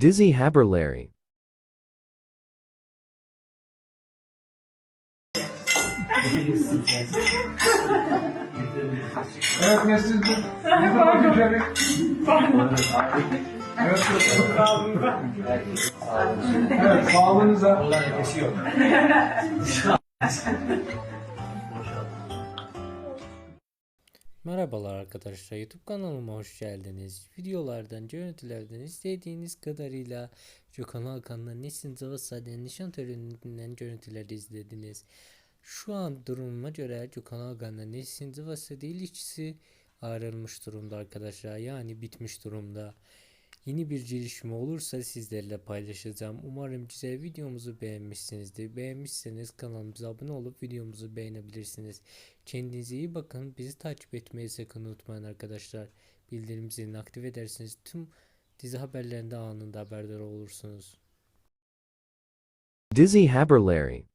Dizzy Haberlary Evet, Merhabalar arkadaşlar YouTube kanalıma hoş geldiniz. Videolardan, görüntülerden istediğiniz kadarıyla Gökhan Hakan'la Nesin Zavasade'nin nişan töreninden görüntüler izlediniz. Şu an durumuma göre Gökhan Hakan'la Nesin Zavasade ilişkisi ayrılmış durumda arkadaşlar. Yani bitmiş durumda. Yeni bir gelişme olursa sizlerle paylaşacağım. Umarım güzel videomuzu beğenmişsinizdir. Beğenmişseniz kanalımıza abone olup videomuzu beğenebilirsiniz. Kendinize iyi bakın. Bizi takip etmeyi sakın unutmayın arkadaşlar. Bildirim zilini aktif ederseniz tüm dizi haberlerinde anında haberdar olursunuz. Dizzy Haberlarry.